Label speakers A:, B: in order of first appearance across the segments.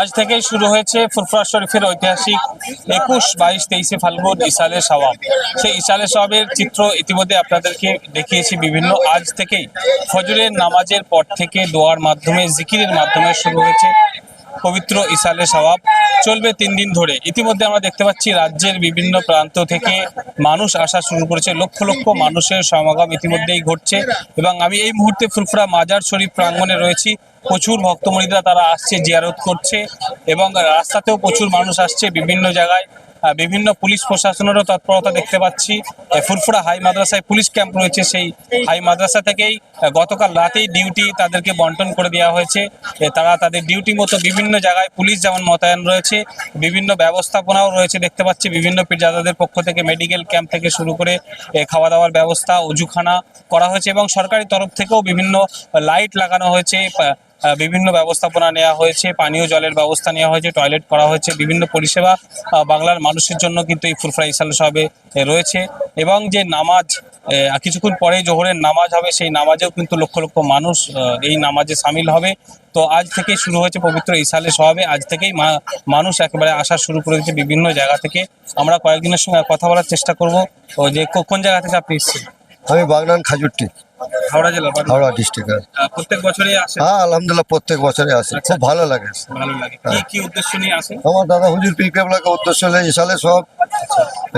A: আজ থেকেই শুরু হয়েছে ফুরফুরা শরীফের ঐতিহাসিক একুশ, বাইশ, তেইশে ফাল্গুন ইসালে সওয়াব। সেই ইসালে সওয়াবের চিত্র ইতিমধ্যে আপনাদেরকে দেখিয়েছি বিভিন্ন। আজ থেকেই ফজরের নামাজের পর থেকে দোয়ার মাধ্যমে, জিকিরের মাধ্যমে শুরু হয়েছে। পবিত্র ইসালে সওয়াব চলবে তিন দিন ধরে। ইতিমধ্যে আমরা দেখতে পাচ্ছি রাজ্যের বিভিন্ন প্রান্ত থেকে মানুষ আসা শুরু করেছে। লক্ষ লক্ষ মানুষের সমাগম ইতিমধ্যেই ঘটছে এবং আমি এই মুহূর্তে ফুরফুরা মাজার শরীফ প্রাঙ্গণে রয়েছি। প্রচুর ভক্তমণিরা তারা আসছে, জিয়ারত করছে এবং রাস্তাতেও প্রচুর মানুষ আসছে বিভিন্ন জায়গায়। বিভিন্ন পুলিশ প্রশাসনেরও তৎপরতা দেখতে পাচ্ছি। ফুরফুরা হাই মাদ্রাসায় পুলিশ ক্যাম্প রয়েছে, সেই হাই মাদ্রাসা থেকেই গতকাল রাতেই ডিউটি তাদেরকে বন্টন করে দেওয়া হয়েছে। তারা তাদের ডিউটি মতো বিভিন্ন জায়গায় পুলিশ যেমন মোতায়েন রয়েছে, বিভিন্ন ব্যবস্থাপনাও রয়েছে দেখতে পাচ্ছি। বিভিন্ন পীরজাদাদের পক্ষ থেকে মেডিকেল ক্যাম্প থেকে শুরু করে খাওয়া দাওয়ার ব্যবস্থা, অজুখানা করা হয়েছে এবং সরকারি তরফ থেকেও বিভিন্ন লাইট লাগানো হয়েছে। বিভিন্ন ব্যবস্থাপনা নেওয়া হয়েছে, পানীয় জলের ব্যবস্থা নেওয়া হয়েছে, টয়লেট করা হয়েছে, বিভিন্ন পরিষেবা বাংলার মানুষের জন্য কিন্তু এই ফুরফুরা ইসাল সাহেবে রয়েছে। এবং যে নামাজ কিছুক্ষণ পরে জোহরের নামাজ হবে, সেই নামাজেও কিন্তু লক্ষ লক্ষ মানুষ এই নামাজে সামিল হবে। তো আজ থেকেই শুরু হয়েছে পবিত্র ইসালে সহাবে আজ থেকেই মানুষ একেবারে আসা শুরু করে দিয়েছে বিভিন্ন জায়গা থেকে। আমরা কয়েকদিনের সঙ্গে কথা বলার চেষ্টা করব। যে কোন জায়গা থেকে আপনি
B: আমি বাগনান খাজুরটি।
A: হাওড়া জেলা
B: হাওড়া ডিস্ট্রিক্টের
A: প্রত্যেক বছরই
B: হ্যাঁ আলহামদুলিল্লাহ প্রত্যেক বছরে আসে। খুব ভালো লাগে।
A: ভালো লাগে। কি কি উদ্দেশ্য নিয়ে আসেন
B: আমার দাদা হুজুর পীর কেবলাকে উদ্দেশ্য হলে ইসালে সব।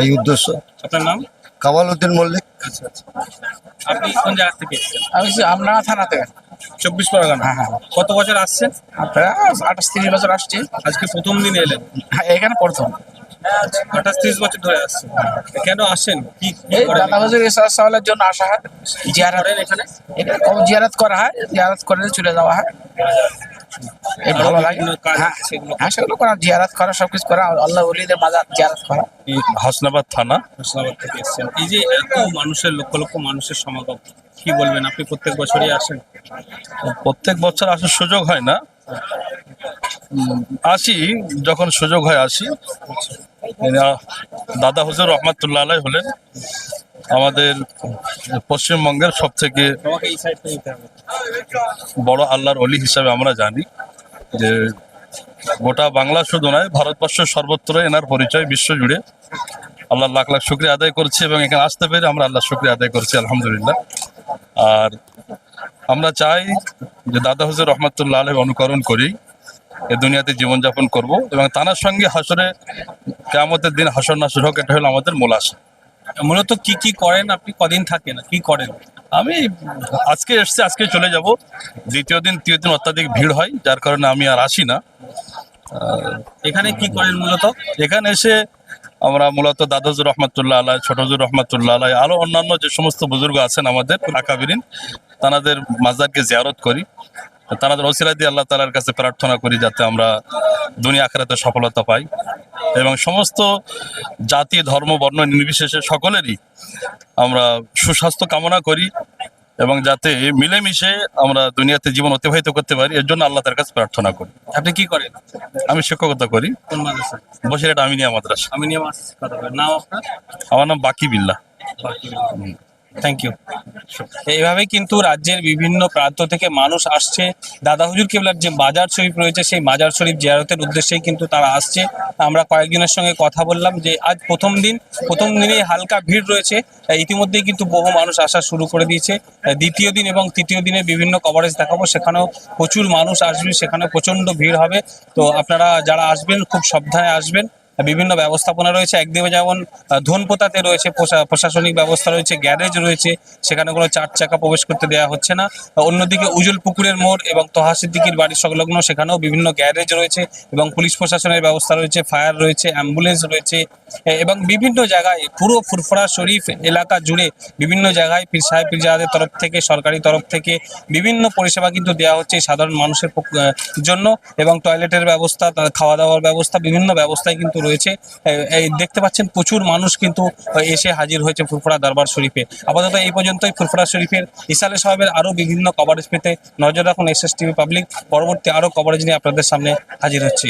B: এই উদ্দেশ্য।
A: আপনার নাম?
B: কামাল উদ্দিন মল্লিক।
A: আচ্ছা আচ্ছা। আপনি কোন জায়গা থেকে
C: আমি আমনাগা
A: চব্বিশ পরগনা।
C: হ্যাঁ, হ্যাঁ।
A: কত বছর আসছেন?
C: আপনারা আঠাশ তিরিশ বছর আসছি।
A: আজকে প্রথম দিন এলেন।
C: হ্যাঁ, এখানে প্রথম।
A: আঠাশ ত্রিশ বছর ধরে আসছেন কেন আসেন? কি
C: সাহলের জন্য আসা হয়। জিয়ারত
A: এখানে?
C: এখানে কম জিয়ারত করা হয় জিয়ারত করে চলে যাওয়া হয়। ভালো লাগে হ্যাঁ
A: সেগুলো
C: হ্যাঁ করা জিয়ারত করা সবকিছু করা আল্লাহ উলিদের মাজার জিয়ারত করা।
D: হাসনাবাদ থানা।
A: হাসনাবাদ থেকে এসেছেন। এই যে এত মানুষের লক্ষ লক্ষ মানুষের সমাগম কি বলবেন আপনি? প্রত্যেক বছরই আসেন?
D: প্রত্যেক বছর আসার সুযোগ হয় না। উম, আসি যখন সুযোগ হয় আসি। দাদা হুজুর রহমাতুল্লাহ আলাই হলেন আমাদের পশ্চিমবঙ্গের সব থেকে বড় আল্লাহর অলি হিসাবে আমরা জানি যে গোটা বাংলা শুধু নয় ভারতবর্ষ সর্বত্র এনার পরিচয় বিশ্বজুড়ে আল্লাহ লাখ লাখ শুক্রিয়া আদায় করছি এবং এখানে আসতে পেরে আমরা আল্লাহ শুক্রিয়া আদায় করছি, আলহামদুলিল্লাহ। আর আমরা চাই যে দাদা হুজুর রহমতুল্লাহ আলহ অনুকরণ করি। এ দুনিয়াতে জীবনযাপন করব এবং তানার সঙ্গে হাসরে কেমতের দিন হাসর নাসর হোক এটা হলো আমাদের মূল আশা।
A: মূলত কি কি করেন আপনি? কদিন থাকেন? কি করেন?
D: আমি আজকে এসছি আজকে চলে যাব। দ্বিতীয় দিন তৃতীয় দিন অত্যাধিক ভিড় হয় যার কারণে আমি আর আসি না।
A: এখানে কি করেন মূলত?
D: এখানে এসে আমরা মূলত দাদাজুর রহমতুল্লাহ আলাই ছোটজুর রহমতুল্লাহ আলাই আরও অন্যান্য যে সমস্ত বুজুর্গ আছেন আমাদের আকাবিরিন তাদের মাজারকে জিয়ারত করি। তাদের ওসিলা দিয়ে আল্লাহ তালার কাছে প্রার্থনা করি যাতে আমরা দুনিয়া আখেরাতে সফলতা পাই। এবং সমস্ত জাতি ধর্ম বর্ণ নির্বিশেষে সকলেরই আমরা সুস্বাস্থ্য কামনা করি এবং যাতে মিলেমিশে আমরা দুনিয়াতে জীবন অতিবাহিত করতে পারি এর জন্য আল্লাহ তার কাছে প্রার্থনা করি।
A: আপনি কি করেন?
D: আমি শিক্ষকতা করি।
A: কোন মাদ্রাসা
D: বসিরহাট আমিনিয়া মাদ্রাসা।
A: আমি নিয়ে মাস কথা বলেন। নাম আপনার?
D: আমার নাম বাকি বিল্লা।
A: থ্যাংক ইউ এইভাবেই কিন্তু রাজ্যের বিভিন্ন প্রান্ত থেকে মানুষ আসছে। দাদা হুজুর কেবলার যে মাজার শরীফ রয়েছে, সেই মাজার শরীফ জিয়ারতের উদ্দেশ্যেই কিন্তু তারা আসছে। আমরা কয়েকজনের সঙ্গে কথা বললাম যে, আজ প্রথম দিন, প্রথম দিনেই হালকা ভিড় রয়েছে। ইতিমধ্যেই কিন্তু বহু মানুষ আসা শুরু করে দিয়েছে। দ্বিতীয় দিন এবং তৃতীয় দিনে বিভিন্ন কভারেজ দেখাবো। সেখানেও প্রচুর মানুষ আসবে, সেখানে প্রচণ্ড ভিড় হবে। তো আপনারা যারা আসবেন, খুব সাবধানে আসবেন। বিভিন্ন ব্যবস্থাপনা রয়েছে একদিকে যেমন ধনপোতাতে রয়েছে প্রশা- প্রশাসনিক ব্যবস্থা রয়েছে, গ্যারেজ রয়েছে, সেখানে কোনো চার চাকা প্রবেশ করতে দেওয়া হচ্ছে না। অন্যদিকে উজুল পুকুরের মোড় এবং তহা সিদ্দিকির বাড়ির সংলগ্ন, সেখানেও বিভিন্ন গ্যারেজ রয়েছে এবং পুলিশ প্রশাসনের ব্যবস্থা রয়েছে, ফায়ার রয়েছে, অ্যাম্বুলেন্স রয়েছে এবং বিভিন্ন জায়গায় পুরো ফুরফুরা শরীফ এলাকা জুড়ে বিভিন্ন জায়গায় পীর সাহেব পীরজাদের তরফ থেকে, সরকারি তরফ থেকে বিভিন্ন পরিষেবা কিন্তু দেওয়া হচ্ছে সাধারণ মানুষের জন্য এবং টয়লেটের ব্যবস্থা খাওয়া দাওয়ার ব্যবস্থা, বিভিন্ন ব্যবস্থায় কিন্তু রয়েছে। দেখতে পাচ্ছেন প্রচুর মানুষ কিন্তু এসে হাজির হয়েছে ফুরফুরা দরবার শরীফে। আপাতত এই পর্যন্তই ফুরফুরা শরীফের। ইসালে সাহেবের আরও বিভিন্ন কভারেজ পেতে নজর রাখুন এস টিভি পাবলিক। পরবর্তী আরও কভারেজ নিয়ে আপনাদের সামনে হাজির হচ্ছি।